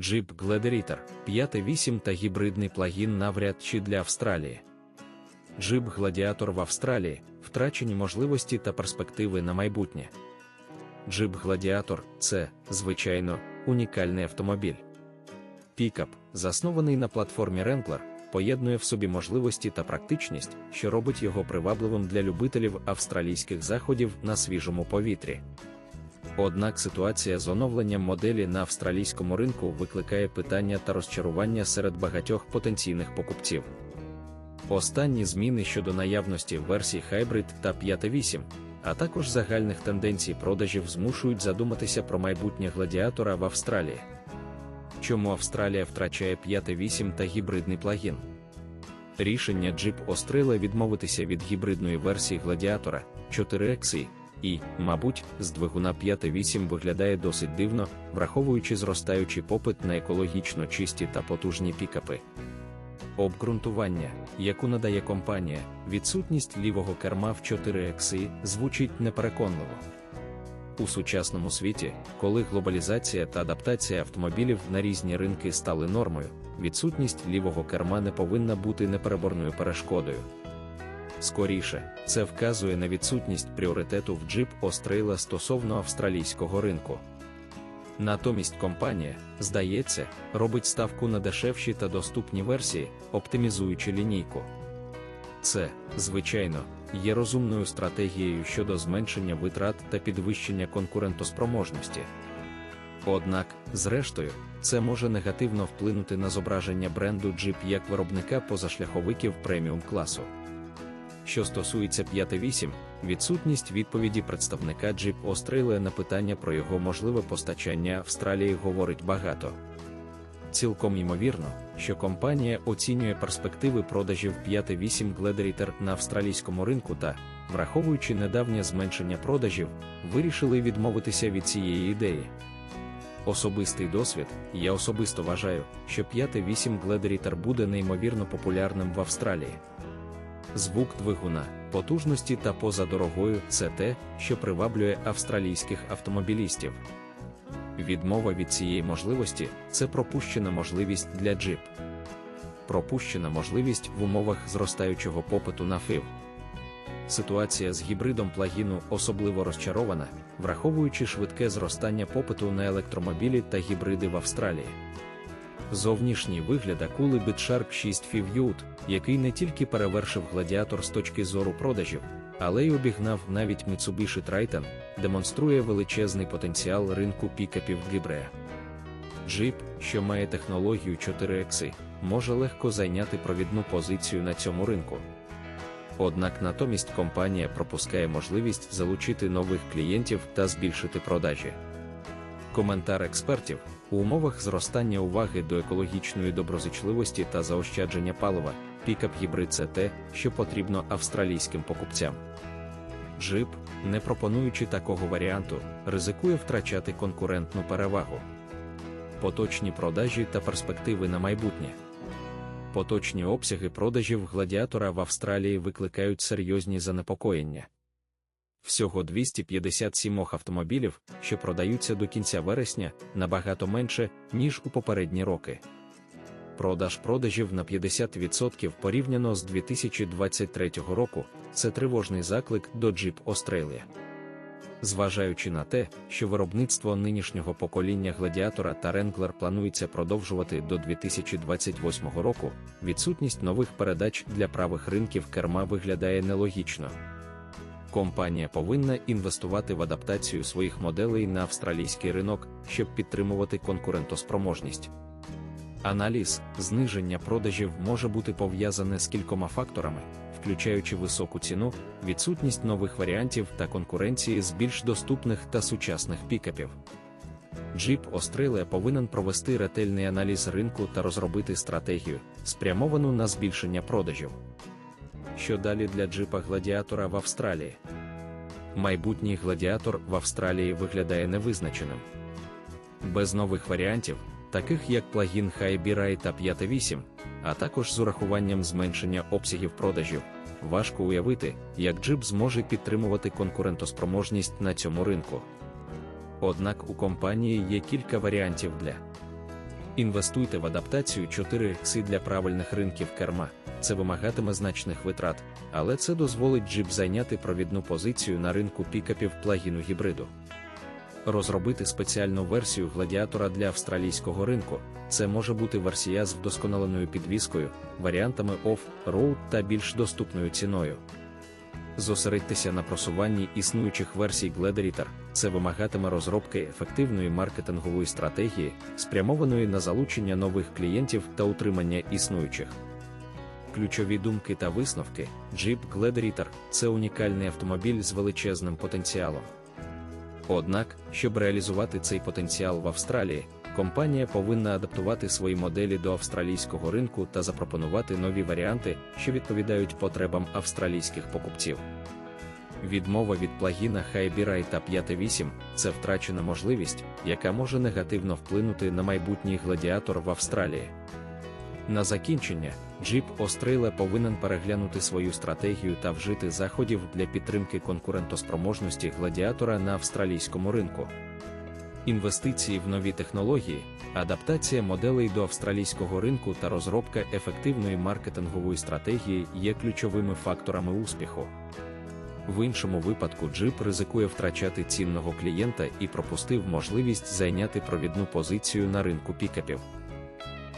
Jeep Gladiator 5.8 та гібридний плагін навряд чи для Австралії. Jeep Gladiator в Австралії втрачені можливості та перспективи на майбутнє. Jeep Gladiator – це, звичайно, унікальний автомобіль. Пікап, заснований на платформі Wrangler, поєднує в собі можливості та практичність, що робить його привабливим для любителів австралійських заходів на свіжому повітрі. Однак ситуація з оновленням моделі на австралійському ринку викликає питання та розчарування серед багатьох потенційних покупців. Останні зміни щодо наявності версій Hybrid та 5.8, а також загальних тенденцій продажів змушують задуматися про майбутнє гладіатора в Австралії. Чому Австралія втрачає 5.8 та гібридний плагін? Рішення Jeep Australia відмовитися від гібридної версії гладіатора 4X і, мабуть, з двигуна 5.8 виглядає досить дивно, враховуючи зростаючий попит на екологічно чисті та потужні пікапи. Обґрунтування, яку надає компанія, відсутність лівого керма в 4X звучить непереконливо. У сучасному світі, коли глобалізація та адаптація автомобілів на різні ринки стали нормою, відсутність лівого керма не повинна бути непереборною перешкодою. Скоріше, це вказує на відсутність пріоритету в Jeep Australia стосовно австралійського ринку. Натомість компанія, здається, робить ставку на дешевші та доступні версії, оптимізуючи лінійку. Це, звичайно, є розумною стратегією щодо зменшення витрат та підвищення конкурентоспроможності. Однак, зрештою, це може негативно вплинути на зображення бренду Jeep як виробника позашляховиків преміум класу. Що стосується 5.8, відсутність відповіді представника Jeep Australia на питання про його можливе постачання Австралії говорить багато. Цілком ймовірно, що компанія оцінює перспективи продажів 5.8 Gladiator на австралійському ринку та, враховуючи недавнє зменшення продажів, вирішили відмовитися від цієї ідеї. Особистий досвід, я особисто вважаю, що 5.8 Gladiator буде неймовірно популярним в Австралії. Звук двигуна, потужності та поза дорогою це те, що приваблює австралійських автомобілістів. Відмова від цієї можливості це пропущена можливість для Jeep. Пропущена можливість в умовах зростаючого попиту на FIV. Ситуація з гібридом плагіну особливо розчарована, враховуючи швидке зростання попиту на електромобілі та гібриди в Австралії. Зовнішній вигляд акули BitShark 6 FIV який не тільки перевершив гладіатор з точки зору продажів, але й обігнав навіть Mitsubishi Triton, демонструє величезний потенціал ринку пікапів Гібрея. Jeep, що має технологію 4X, може легко зайняти провідну позицію на цьому ринку. Однак натомість компанія пропускає можливість залучити нових клієнтів та збільшити продажі. Коментар експертів у умовах зростання уваги до екологічної доброзичливості та заощадження палива, пікап гібрид це те, що потрібно австралійським покупцям. Jeep, не пропонуючи такого варіанту, ризикує втрачати конкурентну перевагу. Поточні продажі та перспективи на майбутнє. Поточні обсяги продажів гладіатора в Австралії викликають серйозні занепокоєння. Всього 257 автомобілів, що продаються до кінця вересня, набагато менше, ніж у попередні роки. Продаж продажів на 50% порівняно з 2023 року це тривожний заклик до Jeep Australia. Зважаючи на те, що виробництво нинішнього покоління гладіатора та Wrangler планується продовжувати до 2028 року, відсутність нових передач для правих ринків керма виглядає нелогічно. Компанія повинна інвестувати в адаптацію своїх моделей на австралійський ринок, щоб підтримувати конкурентоспроможність. Аналіз зниження продажів може бути пов'язане з кількома факторами, включаючи високу ціну, відсутність нових варіантів та конкуренції з більш доступних та сучасних пікапів. Jeep Australia повинен провести ретельний аналіз ринку та розробити стратегію, спрямовану на збільшення продажів. Що далі для джипа гладіатора в Австралії? Майбутній гладіатор в Австралії виглядає невизначеним. Без нових варіантів, таких як плагін Hybrid та 5.8, а також з урахуванням зменшення обсягів продажів, важко уявити, як джип зможе підтримувати конкурентоспроможність на цьому ринку. Однак у компанії є кілька варіантів для Інвестуйте в адаптацію 4X для правильних ринків керма. Це вимагатиме значних витрат, але це дозволить Jeep зайняти провідну позицію на ринку пікапів плагіну гібриду. Розробити спеціальну версію гладіатора для австралійського ринку. Це може бути версія з вдосконаленою підвіскою, варіантами off-road та більш доступною ціною. Зосередьтеся на просуванні існуючих версій Gladiator. Це вимагатиме розробки ефективної маркетингової стратегії, спрямованої на залучення нових клієнтів та утримання існуючих. Ключові думки та висновки Jeep Gladiator – це унікальний автомобіль з величезним потенціалом. Однак, щоб реалізувати цей потенціал в Австралії, компанія повинна адаптувати свої моделі до австралійського ринку та запропонувати нові варіанти, що відповідають потребам австралійських покупців. Відмова від плагіна Hybrid та 5.8 – це втрачена можливість, яка може негативно вплинути на майбутній гладіатор в Австралії. На закінчення, Jeep Australia повинен переглянути свою стратегію та вжити заходів для підтримки конкурентоспроможності гладіатора на австралійському ринку. Інвестиції в нові технології, адаптація моделей до австралійського ринку та розробка ефективної маркетингової стратегії є ключовими факторами успіху. В іншому випадку Jeep ризикує втрачати цінного клієнта і пропустив можливість зайняти провідну позицію на ринку пікапів.